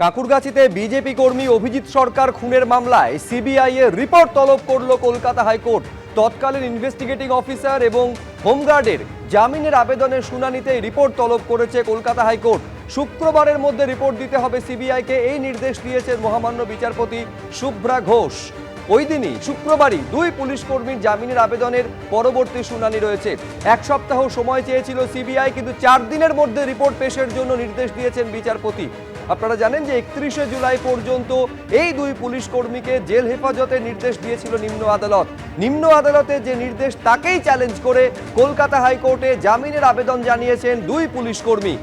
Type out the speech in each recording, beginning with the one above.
কাকুরগাছিতে BJP কর্মী অভিজিৎ সরকার খুনের মামলায় সিবিআই এর রিপোর্ট তলব করল কলকাতা হাইকোর্ট। তৎকালীন ইনভেস্টিগেটিং অফিসার এবং হোমগার্ডের জামিনের আবেদনের শুনানিতে রিপোর্ট তলব করেছে কলকাতা হাইকোর্ট। শুক্রবারের মধ্যে রিপোর্ট দিতে হবে সিবিআইকে, এই নির্দেশ দিয়েছেন মহামান্য বিচারপতি শুভ্রা ঘোষ। ওই দিনই, শুক্রবারই, দুই পুলিশ কর্মীর জামিনের আবেদনের পরবর্তী শুনানি রয়েছে। এক সপ্তাহ সময় চেয়েছিল সিবিআই, কিন্তু চার দিনের মধ্যে রিপোর্ট পেশের জন্য নির্দেশ দিয়েছেন বিচারপতি। আপনারা জানেন যে একত্রিশে জুলাই পর্যন্ত এই দুই পুলিশ কর্মীকে জেল হেফাজতের নির্দেশ দিয়েছিল নিম্ন আদালত। নিম্ন আদালতে যে নির্দেশ তাকেই চ্যালেঞ্জ করে কলকাতা হাইকোর্টে জামিনের আবেদন জানিয়েছেন দুই পুলিশ কর্মী।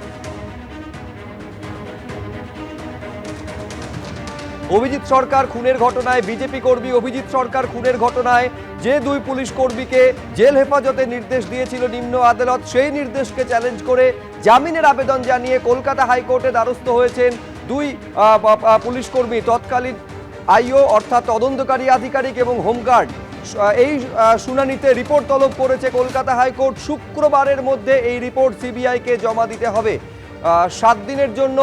অভিজিৎ সরকার, খুনের ঘটনায় বিজেপি কর্মী অভিজিৎ সরকার, খুনের ঘটনায় যে দুই পুলিশ কর্মীকে জেল হেফাজতে নির্দেশ দিয়েছিল নিম্ন আদালত, সেই নির্দেশকে চ্যালেঞ্জ করে জামিনের আবেদন জানিয়ে কলকাতা হাইকোর্টে দ্বারস্থ হয়েছেন দুই পুলিশ কর্মী, তৎকালীন আইও অর্থাৎ তদন্তকারী আধিকারিক এবং হোমগার্ড। এই শুনানিতে রিপোর্ট তলব করেছে কলকাতা হাইকোর্ট। শুক্রবারের মধ্যে এই রিপোর্ট সিবিআইকে জমা দিতে হবে। সাত দিনের জন্য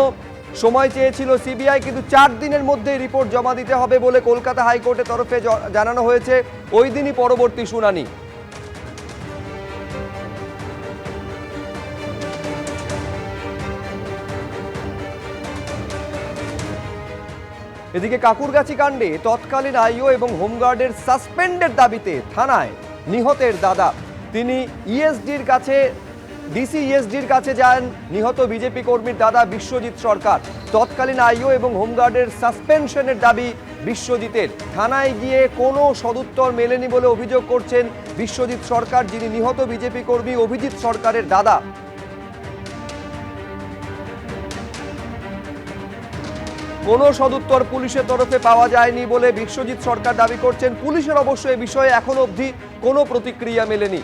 সময় চেয়েছিল সিবিআই, কিন্তু চার দিনের মধ্যে রিপোর্ট জমা দিতে হবে বলে কলকাতা হাইকোর্টের তরফে জানানো হয়েছে। ওই দিনই পরবর্তী শুনানি। এদিকে কাকুরগাছি কাণ্ডে তৎকালীন আইও এবং হোমগার্ডের সাসপেন্ডের দাবিতে থানায় নিহতের দাদা। তিনি ইএসডির কাছে ডিসি ইএসডির কাছে যান নিহত বিজেপি কর্মীর দাদা বিশ্বজিৎ সরকার। তৎকালীন আইও এবং হোমগার্ডের সাসপেনশনের দাবি বিশ্বজিতের। থানায় গিয়ে কোনো সদুত্তর মেলেনি বলে অভিযোগ করছেন বিশ্বজিৎ সরকার, যিনি নিহত বিজেপি কর্মী অভিজিৎ সরকারের দাদা। কোনো সদুত্তর পুলিশের তরফে পাওয়া যায়নি বলে বিশ্বজিৎ সরকার দাবি করছেন। পুলিশের অবশ্য এ বিষয়ে এখনও অবধি কোনো প্রতিক্রিয়া মেলেনি।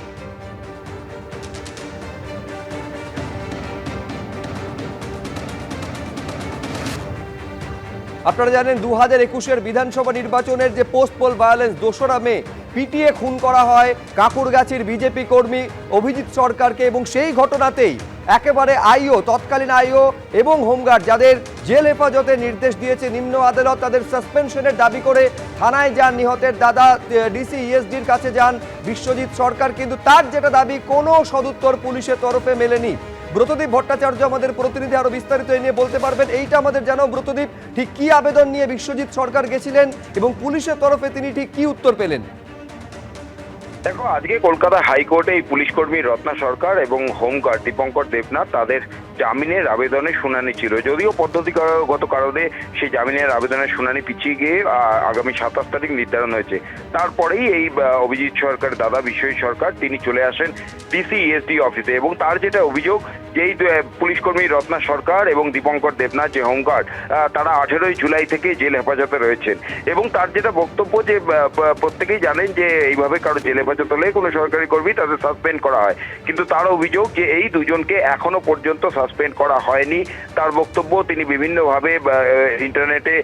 আপনারা জানেন দু হাজার একুশের বিধানসভা নির্বাচনের যে পোস্ট পোল ভায়োলেন্স দোসরা মে পিটিয়ে খুন করা হয় কাকুরগাছির বিজেপি কর্মী অভিজিৎ সরকারকে এবং সেই ঘটনাতেই একেবারে আইও, তৎকালীন আইও এবং হোমগার্ড যাদের জেল হেফাজতে নির্দেশ দিয়েছে নিম্ন আদালত তাদের সাসপেনশনের দাবি করে থানায় যান। নিহতের দাদা, ডিসি ইএসডির কাছে যান। বিশ্বজিৎ সরকার কিন্তু তার যেটা দাবি, কোনো সদুত্তর পুলিশের তরফে মেলেনি। ব্রতদীপ ভট্টাচার্য আমাদের প্রতিনিধি আরও বিস্তারিত এ নিয়ে বলতে পারবেন। এইটা আমাদের জানাও ব্রতদীপ, ঠিক কি আবেদন নিয়ে বিশ্বজিৎ সরকার গেছিলেন এবং পুলিশের তরফে তিনি ঠিক কি উত্তর পেলেন? দেখো, আজকে কলকাতা হাইকোর্টে এই পুলিশ কর্মী রত্না সরকার এবং হোমগার্ড দীপঙ্কর দেবনাথ তাদের জামিনের আবেদনের শুনানি ছিল। যদিও পদ্ধতিগত কারণে সেই জামিনের আবেদনের শুনানি পিছিয়ে গিয়ে আগামী সাতাশ তারিখ নির্ধারণ হয়েছে। তারপরেই এই অভিজিৎ সরকার, দাদা বিশ্বজিৎ সরকার, তিনি চলে আসেন ডিসি ইএসডি অফিসে। এবং তার যেটা অভিযোগ, যে এই পুলিশ কর্মী রত্না সরকার এবং দীপঙ্কর দেবনাথ, যে হোমগার্ড তারা আঠেরোই জুলাই থেকে জেল হেফাজতে রয়েছেন। এবং তার যেটা বক্তব্য যে প্রত্যেকেই জানেন যে, এইভাবে কারও জেল হেফাজত হলে কোনো সরকারি কর্মী তাদের সাসপেন্ড করা হয়। কিন্তু তার অভিযোগ যে এই দুজনকে এখনও পর্যন্ত সাসপেন্ড করা হয়নি। তার বক্তব্য তিনি বিভিন্নভাবে ইন্টারনেটে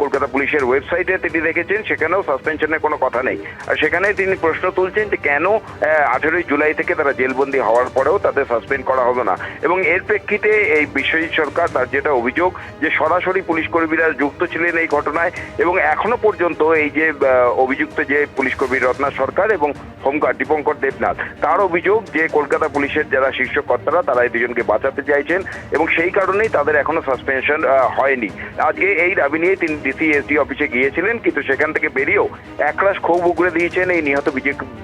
কলকাতা পুলিশের ওয়েবসাইটে তিনি দেখেছেন, সেখানেও সাসপেনশনের কোনো কথা নেই। আর সেখানে তিনি প্রশ্ন তুলছেন যে কেন আঠেরোই জুলাই থেকে তারা জেলবন্দি হওয়ার পরেও তাদের সাসপেন্ড করা হবে না। এবং এর প্রেক্ষিতে এই বিশ্বজিৎ সরকার তার যেটা অভিযোগ যে সরাসরি পুলিশ কর্মীরা যুক্ত ছিলেন এই ঘটনায় এবং এখনও পর্যন্ত এই যে অভিযুক্ত যে পুলিশ কর্মী রত্না সরকার এবং হোমগার্ড দীপঙ্কর দেবনাথ। তার অভিযোগ যে কলকাতা পুলিশের যারা শীর্ষ কর্তারা তারা এই দুজনকে বাঁচাতে চাইছেন এবং সেই কারণেই তাদের এখনও সাসপেনশন হয়নি। আজকে এই দাবি নিয়ে তিনি ডিসি এসডি অফিসে গিয়েছিলেন কিন্তু সেখান থেকে বেরিয়েও একরাশ ক্ষোভ উগড়ে দিয়েছেন এই নিহত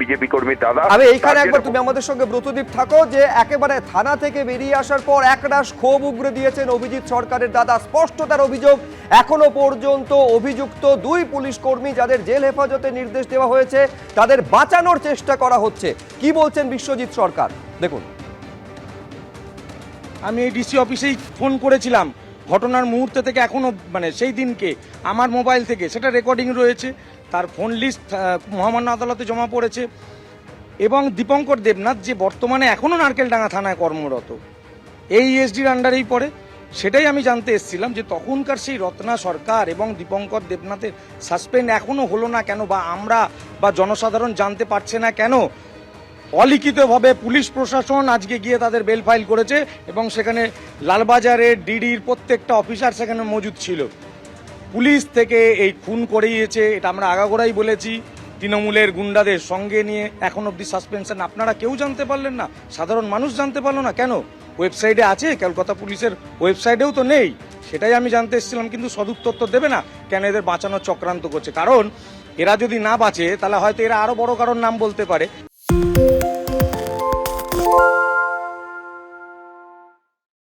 বিজেপি কর্মীর দাদা। আমি এইখানে একবার তুমি আমাদের সঙ্গে ব্রতদীপ থাকো যে একেবারে থানা থেকে বেরিয়ে আসার পর একরাশ ক্ষোভ উগরে দিয়েছেন অভিজিৎ সরকারের দাদা। স্পষ্ট তার অভিযোগ এখনও পর্যন্ত অভিযুক্ত দুই পুলিশ কর্মী যাদের জেল হেফাজতে নির্দেশ দেওয়া হয়েছে তাদের বাঁচানোর চেষ্টা করা হচ্ছে। কি বলছেন বিশ্বজিৎ সরকার? দেখুন। আমি এই ডিসি অফিসেই ফোন করেছিলাম। ঘটনার মুহূর্তে থেকে এখনও মানে সেই দিনকে, আমার মোবাইল থেকে, সেটা রেকর্ডিং রয়েছে। তার ফোন লিস্ট মহামান্য আদালতে জমা পড়েছে। এবং দীপঙ্কর দেবনাথ যে বর্তমানে এখনও নারকেলডাঙ্গা থানায় কর্মরত, এই এসডির আন্ডারেই পড়ে। সেটাই আমি জানতে এসেছিলাম যে তখনকার সেই রত্না সরকার এবং দীপঙ্কর দেবনাথের সাসপেন্ড এখনও হলো না কেন বা আমরা বা জনসাধারণ জানতে পারছে না কেন? অলিখিতভাবে পুলিশ প্রশাসন আজকে গিয়ে তাদের বেল ফাইল করেছে এবং সেখানে লালবাজারের ডিডির প্রত্যেকটা অফিসার সেখানে মজুদ ছিল। পুলিশ থেকে এই খুন করিয়েছে এটা আমরা আগাগোড়াই বলেছি। তৃণমূলের গুন্ডাদের সঙ্গে নিয়ে এখন অবধি সাসপেনশন আপনারা কেউ জানতে পারলেন না? সাধারণ মানুষ জানতে পারল না কেন? ওয়েবসাইটে আছে, কলকাতা পুলিশের ওয়েবসাইটেও তো নেই। সেটাই আমি জানতে এসেছিলাম, কিন্তু সদুত্তর তো দেবে না। কেন এদের বাঁচানোর চক্রান্ত করছে? কারণ এরা যদি না বাঁচে, তাহলে হয়তো এরা আরও বড় কারণ নাম বলতে পারে।